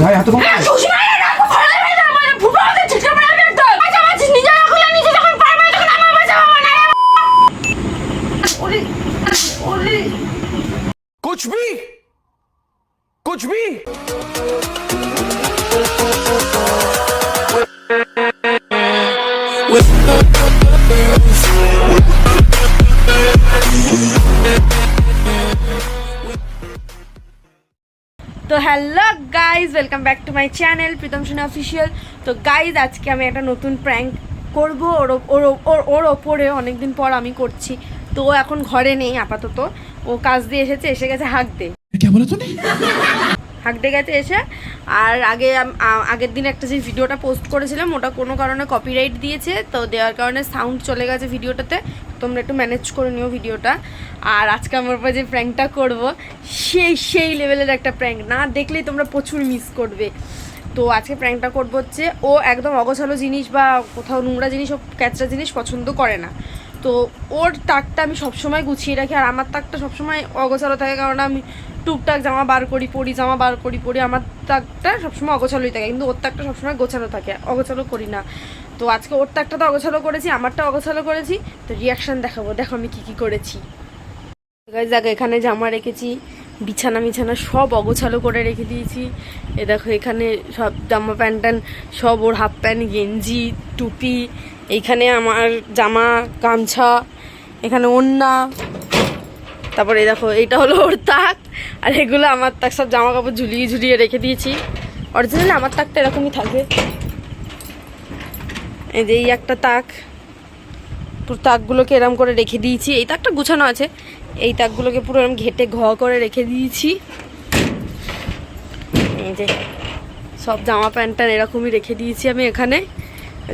গায়ে হাতে কম कुछ তো hello guys welcome back to my channel Pritam Sona official তো গাইজ আজকে আমি একটা নতুন প্র্যাঙ্ক করব। ওর ওর ওর ওর ওপরে অনেকদিন পর আমি করছি। তো ও এখন ঘরে নেই আপাতত। ও কাজ দিয়ে এসেছে এসে গেছে হাঁক দে হাঁকতে গেছে এসে। আর আগে আগের দিন একটা যে ভিডিওটা পোস্ট করেছিলাম ওটা কোনো কারণে কপিরাইট দিয়েছে। তো দেওয়ার কারণে সাউন্ড চলে গেছে ভিডিওটাতে তোমরা একটু ম্যানেজ করে নিও ভিডিওটা আর আজকে আমার উপর যে প্র্যাঙ্কটা করব, সেই সেই লেভেলের একটা প্র্যাঙ্ক না দেখলেই তোমরা প্রচুর মিস করবে। তো আজকে প্র্যাঙ্কটা করব হচ্ছে, ও একদম অগোছালো জিনিস বা কোথাও নোংরা জিনিস ও ক্যাচরা জিনিস পছন্দ করে না। তো ওর তাকটা আমি সবসময় গুছিয়ে রাখি আর আমার তাকটা সবসময় অগোছালো থাকে কারণ আমি টুকটাক জামা বার করি, পরি জামা বার করি, পরি আমার তাকটা সবসময় অগোছালোই থাকে কিন্তু ওর তাকটা সবসময় গোছানো থাকে, অগোছালো করি না। তো আজকে ওর তাকটা তো অগোছালো করেছি, আমারটা অগোছালো করেছি, তো রিয়াকশান দেখাবো, দেখো আমি কি কি করেছি। দেখো এখানে জামা রেখেছি, বিছানা মিছানা সব অগোছালো করে রেখে দিয়েছি। এ দেখো এখানে সব জামা প্যান্ট ট্যান্ট সব ওর হাফ প্যান্ট, গেঞ্জি, টুপি এইখানে আমার জামা, গামছা, এখানে ওন্না তারপরে দেখো এইটা হলো ওর তাক, আর এগুলো আমার তাক, সব জামা কাপড় ঝুলিয়ে ঝুলিয়ে রেখে দিয়েছি। অরিজিনালি আমার তাকটা এরকমই থাকে। এই যে এই একটা তাক, পুরো তাকগুলোকে এরম করে রেখে দিয়েছি। এই তাকটা গুছানো আছে। এই তাকগুলোকে পুরো এরম ঘেটে ঘ করে রেখে দিয়েছি। এই যে সব জামা প্যান্ট এরকমই রেখে দিয়েছি আমি এখানে।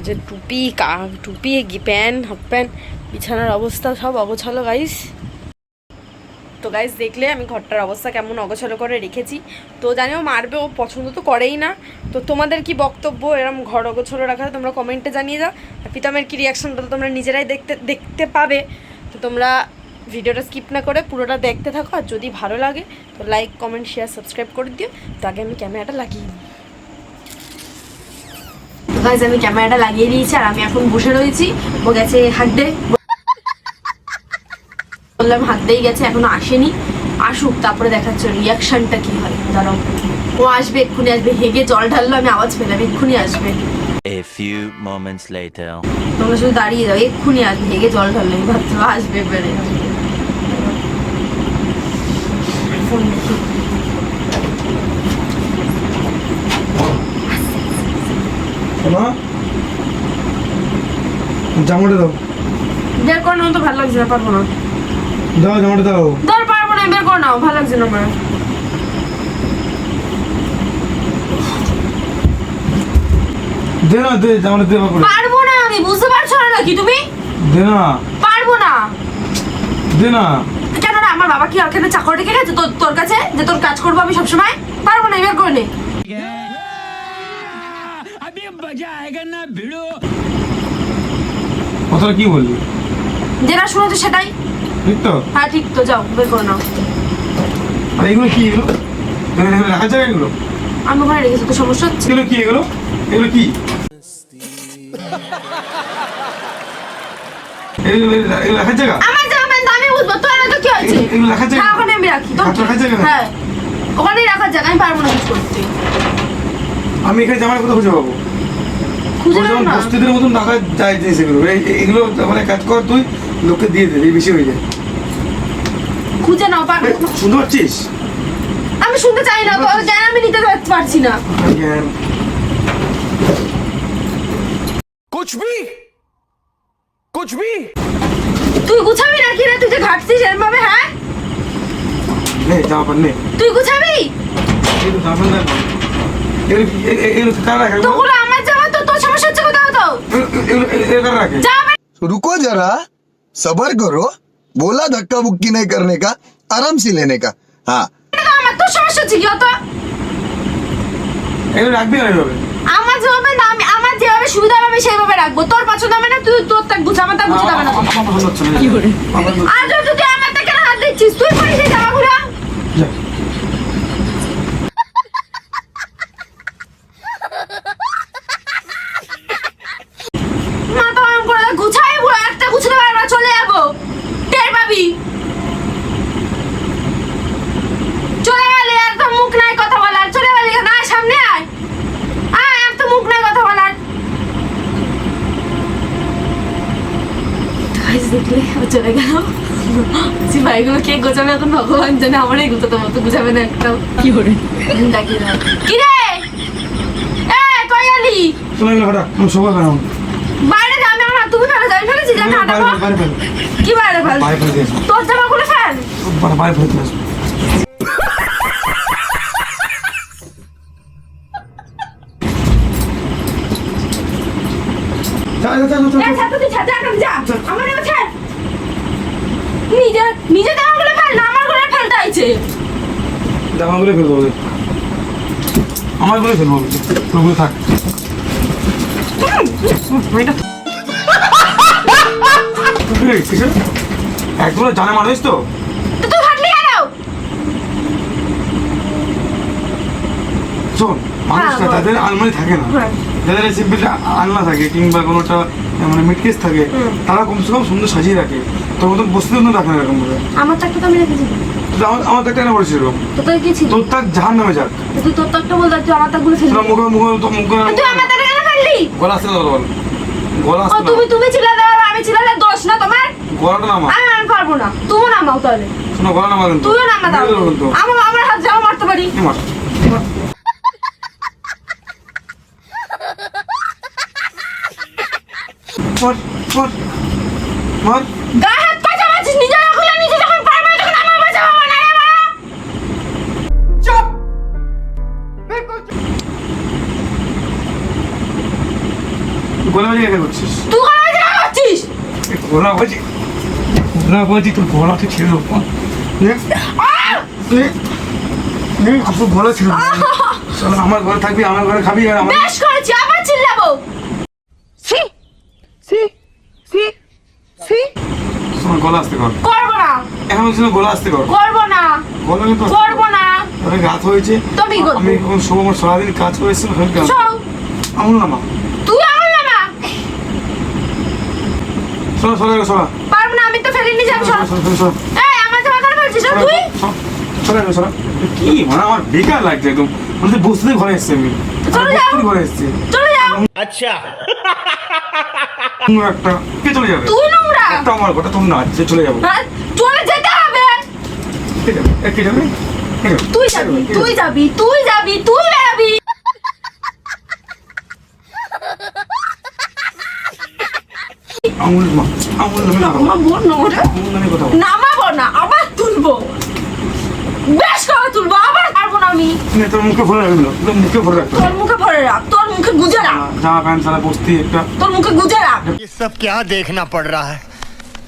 যে টুপি, কা, টুপি প্যান্ট, হাফ প্যান্ট, বিছানার অবস্থা সব অগোছালো গাইস তো গাইস দেখলে আমি ঘরটার অবস্থা কেমন অগোছালো করে রেখেছি। তো জানিও মারবে, ও পছন্দ তো করেই না। তো তোমাদের কি বক্তব্য এরম ঘর অগোছালো রাখা তোমরা কমেন্টে জানিয়ে যাও আর পিতামের কী রিয়াকশনটা তোমরা নিজেরাই দেখতে দেখতে পাবে। তো তোমরা ভিডিওটা স্কিপ না করে পুরোটা দেখতে থাকো। আর যদি ভালো লাগে, তো লাইক কমেন্ট শেয়ার সাবস্ক্রাইব করে দিও। তো আগে আমি ক্যামেরাটা লাগিয়ে নিই। গাইজ আমি ক্যামেরাটা লাগিয়ে দিয়েছি আর আমি এখন বসে রয়েছি। ও গেছে হাঁটতে। বললাম হাঁটতেই গেছে এখনও আসেনি। আসুক তারপরে দেখাচ্ছে রিয়াকশনটা কি হয়। দাঁড়াও। ও আসবে এক্ষুনি আসবে। হেগে জল ঢাললো আমি আওয়াজ পেলাম এক্ষুনি আসবে। A few moments later. তোমরা শুধু দাঁড়িয়ে যাও এক্ষুনি আসবে। হেগে জল ঢাললো আমি ভাবছি আসবে এবারে। ফোন জামাটা দাও। বের কর না তো ভালো লাগছে না পারব না। দাও জামাটা দাও। ধর পারব না বের কর নাও ভালো লাগছে না আমার। দে না দে জামাটা দে পারব না আমি বুঝতে পারছ না নাকি তুমি? দে না। পারব না। দে না। কেন না আমার বাবা কি ওখানে চাকর রেখে গেছে তোর তোর কাছে? যে তোর কাজ করব আমি সবসময়? পারব না এবার করে নে। কথাটা কি বললি? যেটা শুনেছো সেটাই। ঠিক তো? হ্যাঁ ঠিক তো যাও বের করে নাও। আর এগুলো কি এগুলো? রাখার জায়গা এগুলো? আমি ওখানে রেখেছি তো সমস্যা হচ্ছে। এগুলো কি এগুলো? এগুলো কি? জায়গা? আমার জামা প্যান্ট আমি তোর তো কি হয়েছে? এগুলো- জায়গা? ওখানে আমি রাখি রাখার জায়গা? হ্যাঁ। ওখানেই রাখার জায়গা আমি পারব না কিছু করতে। আমি এখানে জামাটা কোথাও খুঁজে পাবো। বস্তিদের মতন টাকা যায় যে সেগুলো। এগুলো মানে কাজ কর তুই লোককে দিয়ে দে বেশি হয়ে যায়। খুঁজে নাও পারবে শুনতে পাচ্ছিস? আমি শুনতে চাই না তো জ্ঞান আমি নিতে পারছি না। কুছ ভি কুছ ভি তুই গুছাবি নাকি রে? তুই যে ঘাটছিস এরম ভাবে হ্যাঁ? নে যা পার নে। তুই গুছাবি? তুই তো যাবেন না। এগুলো কারা रुको जरा सबर करो बोला धक्का बुक्की नहीं करने का आराम से लेने का हाँ তো আমার তোর সমস্যা হচ্ছে কি অত এগুলো রাখবি না এভাবে আমার যেভাবে না আমি আমার যেভাবে সুবিধা হবে আমি সেইভাবে রাখবো তোর পছন্দ হবে না তুই তোর তাক গুছা আমার তাক গুছতে হবে না আমার আমার ভালো হচ্ছে না কি করে আর যদি তুই আমার তাকে হাত দিচ্ছিস তুই পরিস এই জামাগুলো চলে গেল বলছি ভাইগুলো কে গোছাবে এখন? ভগবান জানে আমারই গুছাতে মতো গুছাবে না একটা কি করে ডাকি না কি রে? এ কই গেলি? চলে গেল হঠাৎ আমি সবাই বাইরে যা আমি আমার তুমি ফেলে যাই ফেলেছি হাঁটাবো কি বাইরে ফেল বাইরে ফেলে। তোর জামা খুলে ফেল। বাইরে- বাইরে ফেলে দিয়ে আসব যা, যা, যা, যা, এ যা। ছাত্র তুই ছাত্র এখন যা আমার এবার ছাড় নিজে নিজে জামা খুলে ফেল না আমার খুলে ফেলতে আইছে জামাগুলো ফেলব ওদের। আমারগুলো ফেলব ওগুলো থাক। একগুলো জানে মানুষ তো। শোন মানুষটা হ্যাঁ, তাদের আলমারি থাকে না হ্যাঁ। যাদের সিম্পল আলনা থাকে কিংবা কোনোটা মানে মিটকেস থাকে তারা কমসে কম সুন্দর সাজিয়ে রাখে। তোর মতন বসতে জন্য রাখে না এরকম ভাবে আমার চাকটা তো আমি রেখেছি আমার আমার না বলেছিল? তো তোর কি ছিল? তোর তাক জাহান নামে যাক তুই তোর চাকটা বলতে তুই আমার চাকগুলো ফেললি মুখে মুখে তোর মুখে তুই আমার চাকটা কেন ফেললি? গলা আসতে বল গলা ও তুমি তুমি চিল্লা দেওয়ার আমি চিল্লালে দোষ না তোমার? গলাটা নামা। আমি আমি পারব না। তুমিও নামাও তাহলে। শোনো গলা নামা কিন্তু। তুইও নামা দাও আমার আমার হাত যাও মারতে পারি। মার। মার। মার, মার, গলা করছিস? তুই করছিস? গলা গলা তোর গলাটা ছেড়ে দেবো নে, আহ! নে, নে, তোর গলা ছিল চল আমার ঘরে থাকবি আমার ঘরে খাবি আর আমার বেশ করেছি আবার চিল্লাবো। শোন, গলা আসতে কর করব না। এখন বলছি গলা আসতে কর করব না। গলা কিন্তু করব না। অনেক রাত হয়েছে। তুমি আমি এখন সব আমার সারাদিন কাজ করে এসেছি হয়ে গেল শোন আমুল নামা তুই আমার নামা শোনা সরা গেলো সরা পারব না আমি তো ফেলিনি যাব সরা এই আমার জামা কেন ফেলছিস তুই? গেলো সরা কি মানে আমার বেকার লাগছে একদম। মানে বুঝতে ঘরে এসছি আমি। চলে যাও। ঘরে এসছি। চলে যাও। নোংরা একটা কে চলে যাবে? তুই নোংরা? একটা আমার ঘরটা তোর না যে চলে যাব। হ্যাঁ, চলে যেতে হবে। কে যাবে? এ, কে যাবে? তুই যাবি তুই যাবি তুই যাবি তুই বেরাবি আমুল মা আমুল নামে কথা বল। আমার বোন নোংরা আমুল নামে কথা বল। নামাবো না আবার তুলবো বেশ করে তুলবো আবার পারবো না আমি নে, তোর মুখে ভরে রাখলো তোর মুখে ভরে রাখতো তোর মুখে ভরে রাখ তোর মুখে গুজে রাখ জামা প্যান্ট সারা বসতি একটা তোর মুখে গুজে রাখ ये सब क्या देखना पड़ रहा है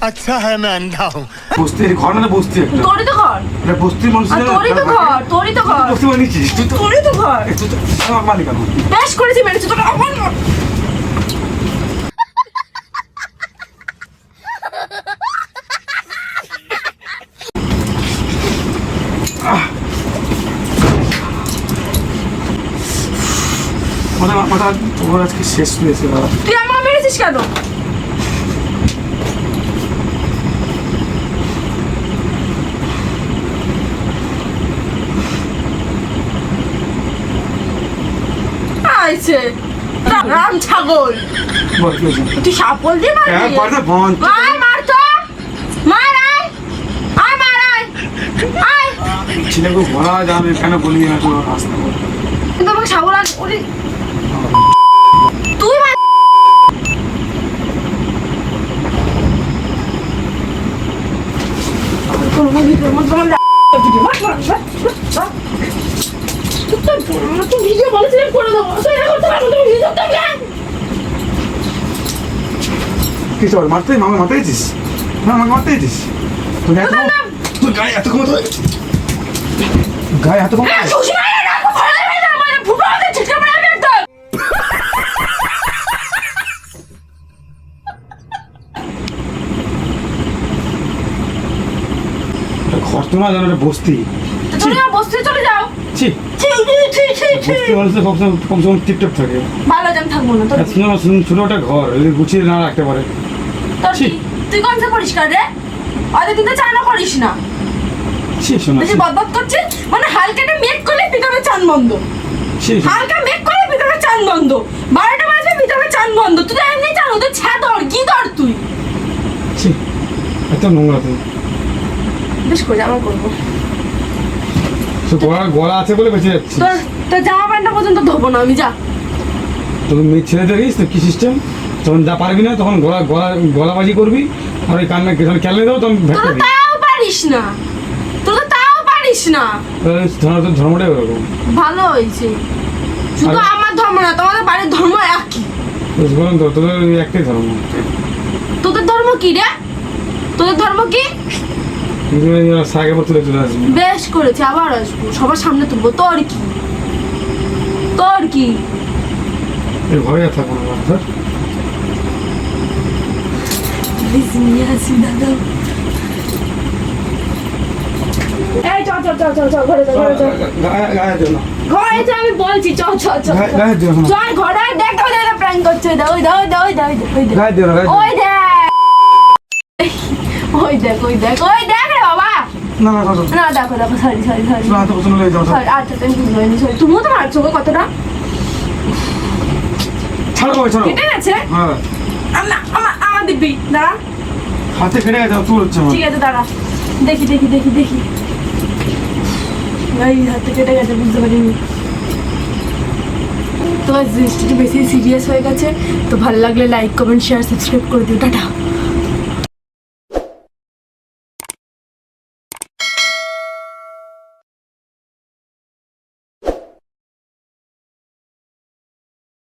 अच्छा है मैं अंधा हूँ বসতি ঘর না বসতি একটা তোরই তো ঘর এটা বস্তির মানুষ আর তোরই তো ঘর তোরই তো ঘর বস্তি বানিয়েছিস তুই তো তোরই তো ঘর এ, তুই তো আমার মালিক আমার বেশ করেছি মেরেছি তোর আমার না। মাথা মাথা তোমার আজকে শেষ হয়েছে দাদা তুই আমার মেরেছিস কেন? আইছে। রাম ছাগল। তুই সাপল দিয়ে হ্যাঁ মারবি বন আয় মার তো। মার আয়। আয় মার আয়। আয়। ছেলেকে বলা যাবে কেন বলি না তো আসতে বল। কিন্তু আমাকে সাবল আন ওরে তুই মার তোর মুখ ভিতর মত তোমার ভিডিও মার মার মার তুই ভিডিও বলেছিলাম করে দেবো তুই এটা করতে পারব তুমি ভিডিও করতে হবে কি চল মারতে মামা মারতে গেছিস? না আমাকে মারতে গেছিস। তুই গায়ে এত কম গায়ে এত কম হ্যাঁ সুশি মারে না ঘরে মেরে না মানে ফুটো আছে ছিটকে মারবে একদম খরচ না জানো এটা বস্তি বসতে চলে যাও। ছি। ছি ছি ছি ছি ছি। বস্তি মানুষ তো সবসময় কমসে টিপটপ থাকে। ভালো জান থাকব না ছোট একটা ঘর গুছিয়ে না রাখতে পারে। ছি। তুই কোন সে পরিষ্কার রে। তো করিস না। ছি শোনা বেশি বদবদ করছিস? মানে করলে ভিতরে চান বন্ধ। হালকা করলে ভিতরে চান বন্ধ। বারোটা বাজবে ভিতরে চান বন্ধ। তুই তো এমনি চান তুই ছ্যাদর কি দর তুই। ছি এত নোংরা তুই। বেশ করে জামা করব। তো গলা আছে বলে বেঁচে যাচ্ছি তোর তোর জামা প্যান্টটা পর্যন্ত ধোবো না আমি যা। তোর মেয়ে ছেলে দেখিস তো কি সিস্টেম যখন যা পারবি না তখন গলা গলা গলাবাজি করবি আর ওই কান্না যখন খেলনে দেবো তখন তোর ভেটকাবি তাও পারিস না। তোর তো তাও পারিস না। ধর্ম তোর ধর্মটাই ওরকম ভালো হয়েছে। শুধু আমার ধর্ম না তোমাদের বাড়ির ধর্ম একই। বেশ বলুন তো তোদের একটাই ধর্ম। তোদের ধর্ম কি রে? তোদের ধর্ম কি? বেশ করেছে আবার আসব। সবার সামনে তুলবো। তোর কি? তোর কি? থাকব না এই চ চ চ চ চ ঘরে চ ঘরে চ ঘরে চ আমি বলছি চ চ ঘরে দেখ ওই দেখ প্র্যাঙ্ক করছে ওই দেখ ওই দেখ ওই দেখ ওই দেখ। ওই দেখ। ওই ওই ওই না না না না। দেখো দেখো সরি সরি সরি না তো পছন্দ লেগে যাও সরি আচ্ছা তুমি বুঝতে পারিনি সরি তুমিও তো মারছো গো কতটা? ছাড়ো ছাড়ো। কেটে গেছে? হ্যাঁ। আমার আমার আমার দিব্যি দাঁড়া। হাতে কেটে গেছে তুল হচ্ছে ঠিক আছে দাঁড়া। দেখি দেখি দেখি দেখি। এই হাতে কেটে গেছে বুঝতে পারিনি। তো জিনিসটা বেশি সিরিয়াস হয়ে গেছে তো ভালো লাগলে লাইক কমেন্ট শেয়ার সাবস্ক্রাইব করে দিও। টাটা।